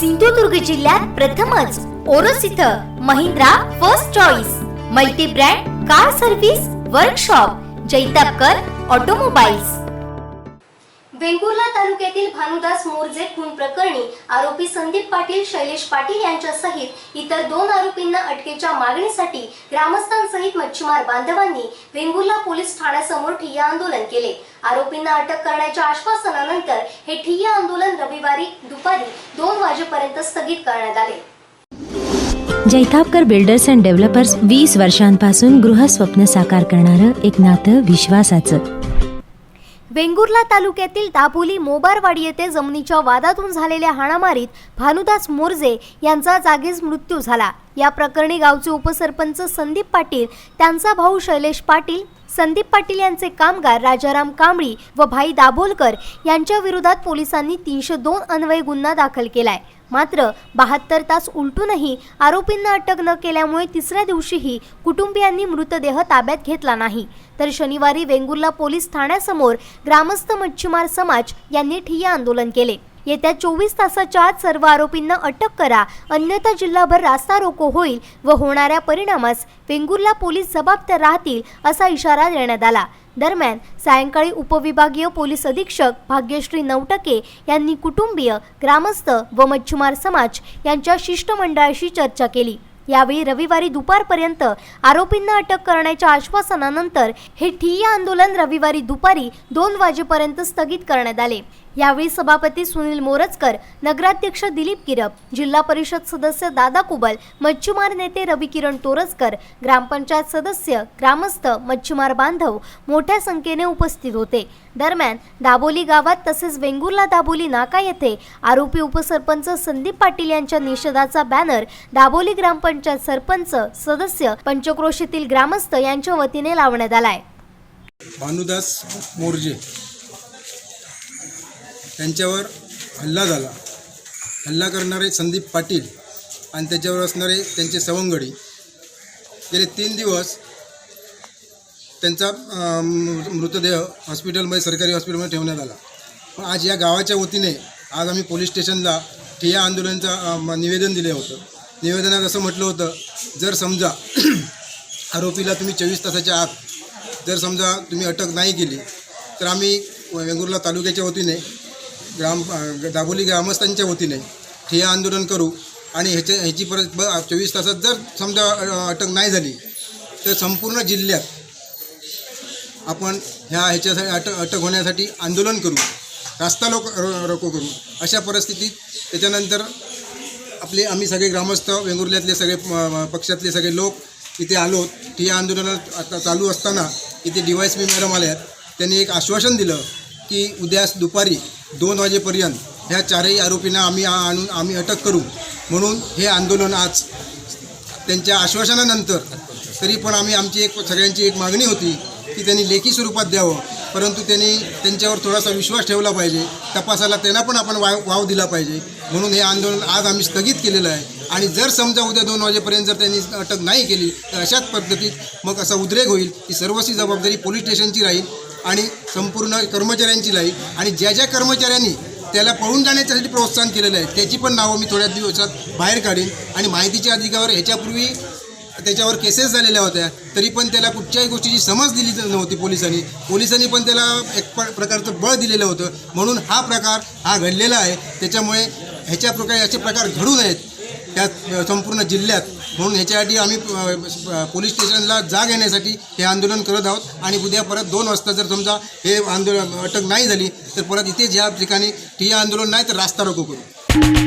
सिंधुदुर्ग जिल्ह्यात प्रथमच ओरोस इथं Mahindra first choice multi brand car service workshop Jaitapkar automobiles Vengurla तालुक्यातील भानुदास मोरजे खून प्रकरणी आरोपी संदीप पाटील शैलेश पाटील यांच्यासहित इतर दोन आरोपींना अटकेच्या मागणीसाठी ग्रामस्थांसहित मच्छीमार बांधवांनी वेंगुर्ला पोलीस ठाण्यासमोर ठिय्या आंदोलन केले. आरोपींना अटक करण्याच्या आश्वासनानंतर हे ठिय्या आंदोलन रविवारी दुपारी दोन वाजेपर्यंत स्थगित करण्यात आले. जैतापकर बिल्डर्स अँड डेव्हलपर्स वीस वर्षांपासून गृहस्वप्न साकार करणारं एक नातं विश्वासाचं. वेंगुर्ला तालुक्यातील दापोली मोबारवाडी येथे जमिनीच्या वादातून झालेल्या हाणामारीत भानुदास मोरजे यांचा जागीच मृत्यू झाला. या प्रकरणी गावचे उपसरपंच संदीप पाटील त्यांचा भाऊ शैलेश पाटील संदीप पाटील यांचे कामगार राजाराम कांबळी व भाई दाभोलकर यांच्या विरोधात पोलिसांनी तीनशे दोन अन्वय गुन्हा दाखल केलाय. मात्र बहात्तर तास उलटूनही आरोपींना अटक न केल्यामुळे तिसऱ्या दिवशीही कुटुंबियांनी मृतदेह ताब्यात घेतला नाही. तर शनिवारी वेंगुर्ला पोलीस ठाण्यासमोर ग्रामस्थ मच्छीमार समाज यांनी ठिय्या आंदोलन केले. येत्या चोवीस तासाच्या आत सर्व आरोपींना अटक करा. अन्यथा जिल्हाभर रास्ता रोको होईल व होणाऱ्या परिणामास वेंगुर्ला पोलीस जबाबदार राहतील असा इशारा देण्यात आला. दरम्यान सायंकाळी उपविभागीय पोलीस अधीक्षक भाग्यश्री नवटके यांनी कुटुंबीय ग्रामस्थ व मच्छीमार समाज यांच्या शिष्टमंडळाशी चर्चा केली. यावेळी रविवारी दुपारपर्यंत आरोपींना अटक करण्याच्या आश्वासनानंतर हे ठिय्या आंदोलन रविवारी दुपारी दोन वाजेपर्यंत स्थगित करण्यात आले. यावेळी सभापती सुनील मोरजकर नगराध्यक्ष दिलीप किरप जिल्हा परिषद सदस्य दादा कुबल मच्छीमार नेते रवी किरण तोरसकर ग्रामपंचायत सदस्य ग्रामस्थ मच्छीमार बांधव मोठ्या संख्येने उपस्थित होते. दरम्यान दाबोली गावात तसेच वेंगुर्ला दाबोली नाका येथे आरोपी उपसरपंच संदीप पाटील यांच्या निषेधाचा बॅनर दाबोली ग्रामपंचायत सरपंच सदस्य पंचक्रोशीतील ग्रामस्थ यांच्या वतीने लावण्यात आलाय. भानुदास मोर्जे. त्यांच्यावर हल्ला झाला. हल्ला करणारे संदीप पाटील आणि त्याच्यावर असणारे त्यांचे सवंगडी. गेले तीन दिवस त्यांचा मृ- मृतदेह हॉस्पिटलमध्ये सरकारी हॉस्पिटलमध्ये ठेवण्यात आला. पण आज या गावाच्या वतीने आज आम्ही पोलीस स्टेशनला ठिया आंदोलनचं निवेदन दिले होतं. निवेदनात असं म्हटलं होतं जर समजा आरोपीला तुम्ही चोवीस तासाच्या आत जर समजा तुम्ही अटक नाही केली तर आम्ही वेंगुर्ला तालुक्याच्या वतीने ग्राम दाबोली ग्रामस्थांच्या वतीने ठिय्या आंदोलन करू आणि ह्याच्या ह्याची परत ब चोवीस तासात जर समजा अटक नाही झाली तर संपूर्ण जिल्ह्यात आपण ह्या ह्याच्यासाठी अटक अटक होण्यासाठी आंदोलन करू रास्ता लोक रोको करू अशा परिस्थितीत त्याच्यानंतर आपले आम्ही सगळे ग्रामस्थ वेंगुर्ल्यातले सगळे पक्षातले सगळे लोक इथे आलो ठिय्या आंदोलनात आता चालू असताना इथे D Y S P madam आल्यात त्यांनी एक आश्वासन दिलं की उद्यास दुपारी दोन वाजेपर्यंत. ह्या चारही आरोपींना आम्ही आणून आम्ही अटक करू. म्हणून हे आंदोलन आज त्यांच्या आश्वासनानंतर तरी पण आम्ही आमची एक सगळ्यांची एक मागणी होती की त्यांनी लेखी स्वरूपात द्यावं. परंतु त्यांनी त्यांच्यावर थोडासा विश्वास ठेवला पाहिजे. तपासाला त्यांना पण आपण वाव वाव दिला पाहिजे. म्हणून हे आंदोलन आज आम्ही स्थगित केलेलं आहे. आणि जर समजा उद्या दोन वाजेपर्यंत जर त्यांनी अटक नाही केली तर अशाच पद्धतीत मग असा उद्रेक होईल की सर्वस्वी जबाबदारी पोलीस स्टेशनची राहील. आणि संपूर्ण कर्मचाऱ्यांची लाईफ आणि ज्या ज्या कर्मचाऱ्यांनी त्याला पळून जाण्यासाठी प्रोत्साहन केलेलं आहे त्याची पण नावं मी थोड्या दिवसात बाहेर काढीन. आणि माहितीच्या अधिकावर ह्याच्यापूर्वी त्याच्यावर केसेस झालेल्या होत्या तरी पण त्याला कुठच्याही गोष्टीची समज दिली नव्हती पोलिसांनी. पोलिसांनी पण त्याला एक प्रकारचं बळ दिलेलं होतं. म्हणून हा प्रकार हा घडलेला आहे. त्याच्यामुळे ह्याच्या प्रकारे असे प्रकार घडू नयेत. त्या संपूर्ण जिल्ह्यात म्हणून ह्याच्यासाठी आम्ही पोलीस स्टेशनला जाग येण्यासाठी हे आंदोलन करत आहोत. आणि उद्या परत दोन वाजता जर समजा हे आंदोलन अटक नाही झाली तर परत इथेच ह्या ठिकाणी ठिय्या आंदोलन नाही तर रास्ता रोको करू.